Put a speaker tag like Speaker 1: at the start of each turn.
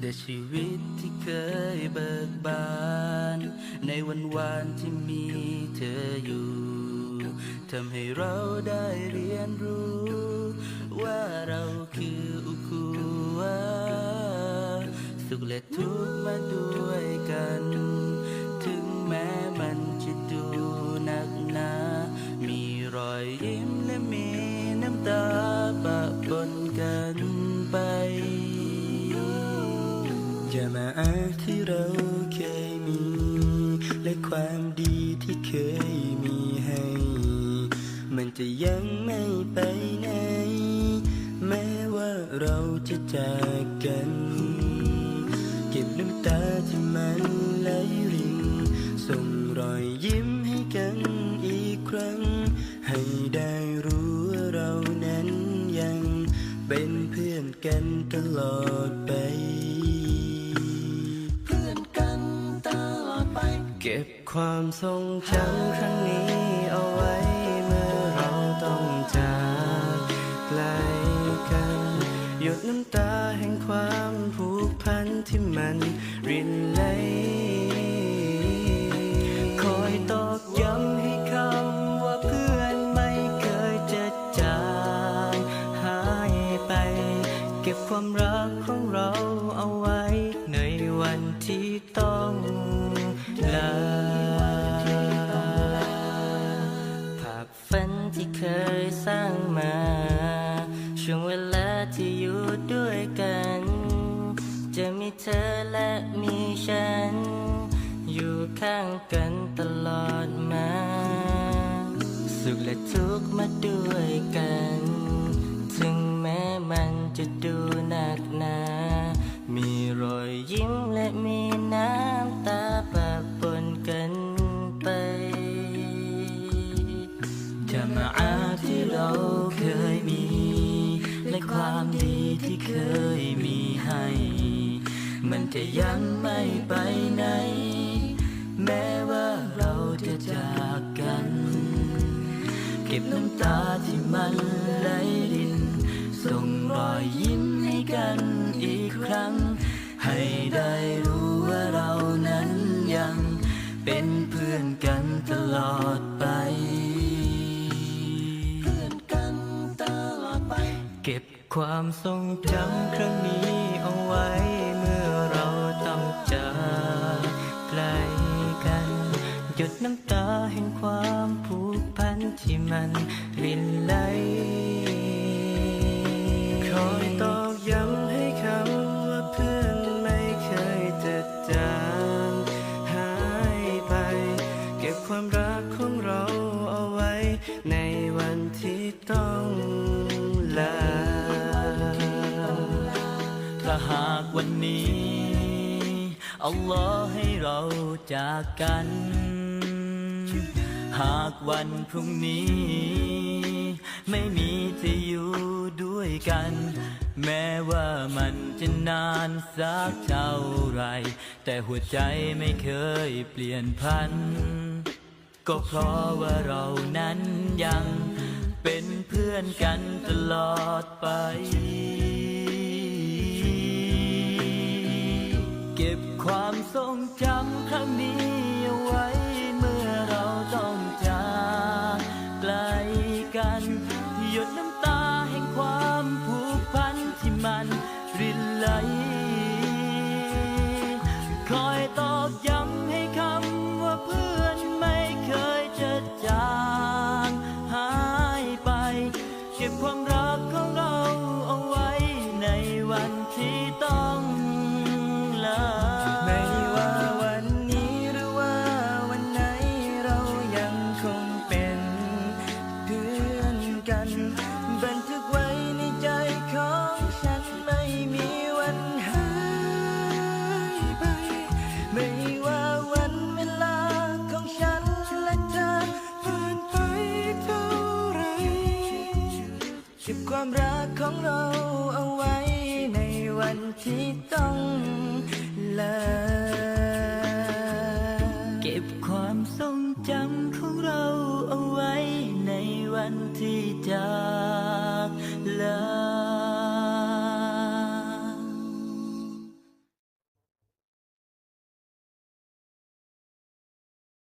Speaker 1: แต่ชีวิตที่เคยเบิกบาน ในวันวานที่มีเธออยู่ทำให้เราได้เรียนรู้ ว่าเราคืออุคูวาสุขและทุกข์มาด้วยกัน ถึงแม้มันจะดูหนักหนา มีรอยยิ้มและมีน้ำตาปะปนกันไป ที่เราเคยมี และความดีที่เคยมีให้ มันจะยังไม่ไปไหน แม้ว่าเราจะจากกัน เก็บน้ำตาที่มันไหลรินส่งรอยยิ้มให้กันอีกครั้ง ให้ได้รู้ว่าเรานั้นยัง เป็นเพื่อนกันตลอดไป ก็บความทรงจำครั้งนี้เอาไว้เมื่อเราต้องจากไกลกัน หยดน้ำตาแห่งความผูกพันที่มันรินไหล ก็บความรักของเราเอาไว้ในวันที่ต้องลาภาพฝันที่เคยสร้างมา ช่วงเวลาที่อยู่ด้วยกัน จะมีเธอและมีฉัน อยู่ข้างกันตลอดมา สุขและทุกข์มาด้วยกันถึงแม้มัน จะดูหนักหนา มีรอยยิ้มและมีน้ำตาปะปนกันไปจะมาอาที่เราเคยมี และความดีที่เคยมีให้ มันจะยังไม่ไปไหน แม้ว่าเราจะจากกัน เก็บน้ำตาที่มันไหลริ ให้ได้รู้ว่าเรานั้นยังเป็นเพื่อนกันตลอดไป เพื่อนกันตลอดไป เก็บความทรงจำครั้งนี้เอาไว้เมื่อเราต้องจากไกลกัน หยดน้ำตาแห่งความผูกพันที่มันรินไหล รักของเราเอาไว้ ในวันที่ต้องลา ถ้าหากวันนี้ อัลลอฮ์ให้เราจากกัน หากวันพรุ่งนี้ ไม่มีจะอยู่ด้วยกัน แม้ว่ามันจะนานสักเท่าไร แต่หัวใจไม่เคยเปลี่ยนพัน ก็เพราะว่าเรานั้นยังเป็นเพื่อนกันตลอดไป เก็บความทรงจำครั้งนี้เอาไว้ ของเราเอาไว้ในวันที่ต้อง